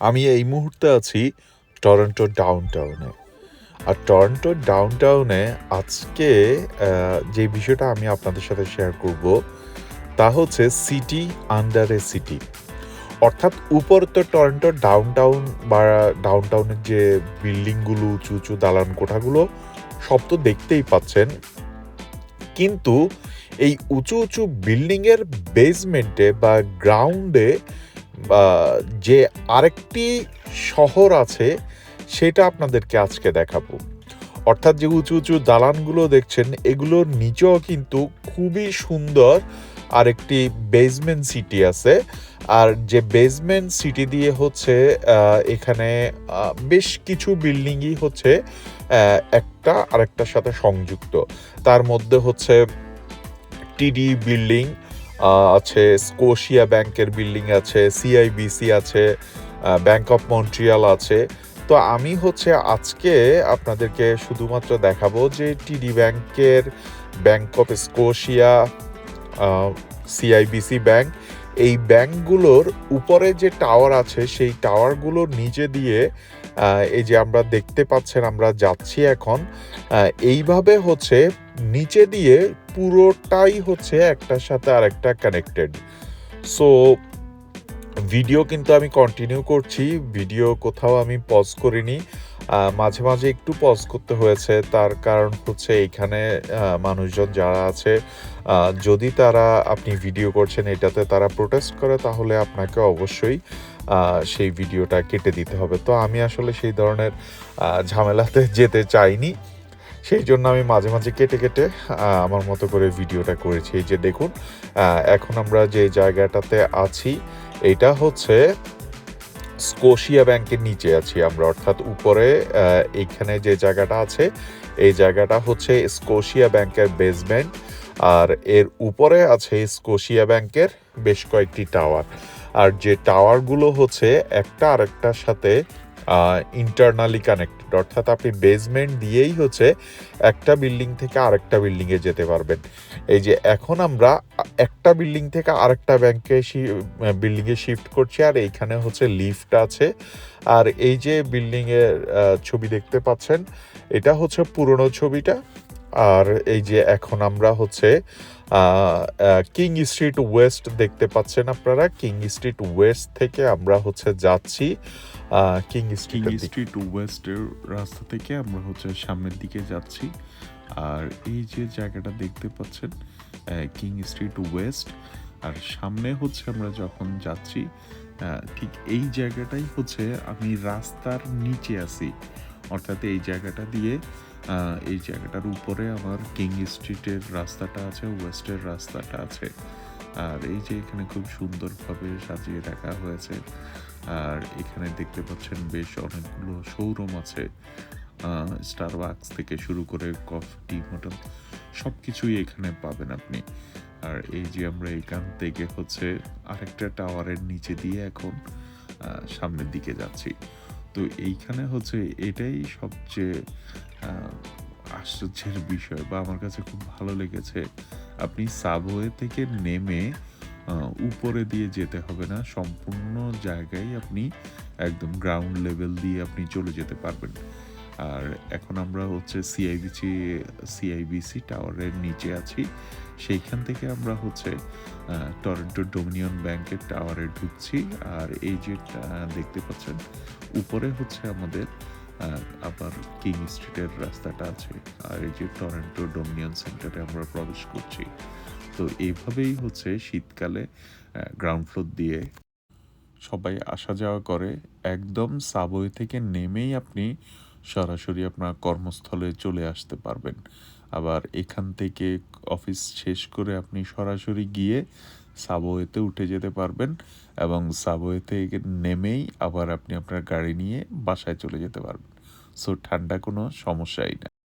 আমি এই মুহূর্তে আছি টরন্টো ডাউনটাউনে। আর টরন্টো ডাউনটাউনে আজকে যে বিষয়টা আমি আপনাদের সাথে শেয়ার করব, তা হচ্ছে সিটি আন্ডার এ সিটি অর্থাৎ উপর তো টরন্টো ডাউনটাউন বা ডাউনটাউনের যে বিল্ডিংগুলো, উঁচু উঁচু দালান কোঠাগুলো, সব তো দেখতেই পাচ্ছেন। কিন্তু এই উঁচু উঁচু বিল্ডিংয়ের বেসমেন্টে বা গ্রাউন্ডে যে আরেকটি শহর আছে, সেটা আপনাদেরকে আজকে দেখাবো। অর্থাৎ যে উঁচু উঁচু দালানগুলো দেখছেন, এগুলোর নিচেও কিন্তু খুবই সুন্দর আরেকটি বেসমেন্ট সিটি আছে। আর যে বেসমেন্ট সিটি দিয়ে হচ্ছে এখানে বেশ কিছু বিল্ডিংই হচ্ছে একটা আরেকটার সাথে সংযুক্ত। তার মধ্যে হচ্ছে টিডি বিল্ডিং আছে, স্কোশিয়া ব্যাংকের বিল্ডিং আছে সিআইবিসি আছে ব্যাংক অফ মন্ট্রিয়াল আছে। তো আমি হচ্ছে আজকে আপনাদেরকে শুধুমাত্র দেখাবো যে টিডি ব্যাংকের bank of Scotia CIBC bank এই ব্যাংকগুলোর উপরে যে টাওয়ার আছে, সেই টাওয়ারগুলোর নিচে দিয়ে এই যে আমরা দেখতে পাচ্ছেন, আমরা যাচ্ছি এখন এইভাবে হচ্ছে নিচে দিয়ে পুরোটাই হচ্ছে একটার সাথে আরেকটা কানেক্টেড সো ভিডিও কিন্তু আমি কন্টিনিউ করছি ভিডিও কোথাও আমি পজ করিনি। মাঝে মাঝে একটু পজ করতে হয়েছে। তার কারণ হচ্ছে এখানে মানুষজন যারা আছে যদি তারা আপনি ভিডিও করছেন এটাতে তারা প্রোটেস্ট করে, তাহলে আপনাকে অবশ্যই সেই ভিডিওটা কেটে দিতে হবে। তো আমি আসলে সেই ধরনের ঝামেলাতে যেতে চাইনি। সেই জন্য আমি মাঝে মাঝে কেটে কেটে আমার মতো করে ভিডিওটা করেছি। এই যে দেখুন এখন আমরা যে জায়গাটাতে আছি, এটা হচ্ছে স্কোশিয়া ব্যাংকের নিচে আছি আমরা, অর্থাৎ উপরে এইখানে যে জায়গাটা আছে, এই জায়গাটা হচ্ছে স্কোশিয়া ব্যাংকের বেসমেন্ট আর এর উপরে আছে স্কোশিয়া ব্যাংকের বেশ কয়েকটি টাওয়ার আর যে টাওয়ারগুলো হচ্ছে একটা আরেকটার সাথে ইন্টারনালি কানেক্টেড অর্থাৎ আপনি বেসমেন্ট দিয়েই হচ্ছে একটা বিল্ডিং থেকে আরেকটা বিল্ডিংয়ে যেতে পারবেন। এই যে এখন আমরা একটা বিল্ডিং থেকে আরেকটা ব্যাংকে বিল্ডিংয়ে শিফট করছি, আর এইখানে হচ্ছে লিফট আছে। আর এই যে বিল্ডিং এর ছবি দেখতে পাচ্ছেন, এটা হচ্ছে পুরনো ছবিটা। আর এই যে এখন আমরা হচ্ছে কিং স্ট্রিট ওয়েস্ট দেখতে পাচ্ছেন আপনারা। কিং স্ট্রিট ওয়েস্ট থেকে আমরা হচ্ছে যাচ্ছি। কিং দিকে স্ট্রিট ওয়েস্টের রাস্তা থেকে আমরা হচ্ছে সামনের দিকে যাচ্ছি। আর এই যে জায়গাটা দেখতে পাচ্ছেন কিং স্ট্রিট ওয়েস্ট আর সামনে হচ্ছে আমরা যখন যাচ্ছি ঠিক এই জায়গাটাই হচ্ছে আমি রাস্তার নিচে আছি। অর্থাৎ এই জায়গাটা দিয়ে এই জায়গাটার উপরে আমার কিং স্ট্রিটের রাস্তাটা আছে ওয়েস্টের রাস্তাটা আছে। আর এই যে এখানে খুব সুন্দরভাবে সাজিয়ে রাখা হয়েছে। আর এখানে দেখতে পাচ্ছেন বেশ অনেকগুলো শোরুম আছে। স্টার ওয়াক্স থেকে শুরু করে কফি টি হোটেল সব কিছুই এখানে পাবেন আপনি। আর এই যে আমরা এখান থেকে হচ্ছে আরেকটা টাওয়ারের নিচে দিয়ে এখন সামনের দিকে যাচ্ছি। তো এইখানে হচ্ছে এটাই সবচেয়ে আশ্চর্যের বিষয় বা আমার কাছে খুব ভালো লেগেছে। আপনি সাবওয়ে থেকে নেমে উপরে দিয়ে যেতে হবে না, সম্পূর্ণ জায়গায় আপনি একদম গ্রাউন্ড লেভেল দিয়ে আপনি চলে যেতে পারবেন। আর এখন আমরা হচ্ছে সিআইবিসি সিআইবিসি টাওয়ারের নিচে আছি। সেইখান থেকে আমরা হচ্ছে টরন্টো ডোমিনিয়ন ব্যাংকের টাওয়ারে ঢুকছি। আর এই যে দেখতে পাচ্ছেন, উপরে হচ্ছে আমাদের আহ, আবার কিং স্ট্রিটের রাস্তাটা আছে আর এই যে টরেন্টো ডোমিনিয়ন সেন্টারে আমরা প্রবেশ করছি। তো এইভাবেই হচ্ছে শীতকালে গ্রাউন্ড ফ্লোর দিয়ে সবাই আসা যাওয়া করে। একদম সাবওয়ে থেকে নেমেই আপনি সরাসরি আপনার কর্মস্থলে চলে আসতে পারবেন। আবার এখান থেকে অফিস শেষ করে আপনি সরাসরি গিয়ে সাবওয়েতে উঠে যেতে পারবেন এবং সাবওয়ে থেকে নেমেই আবার আপনি আপনার গাড়ি নিয়ে বাসায় চলে যেতে পারবেন। সো ঠান্ডা কোনো সমস্যাই না।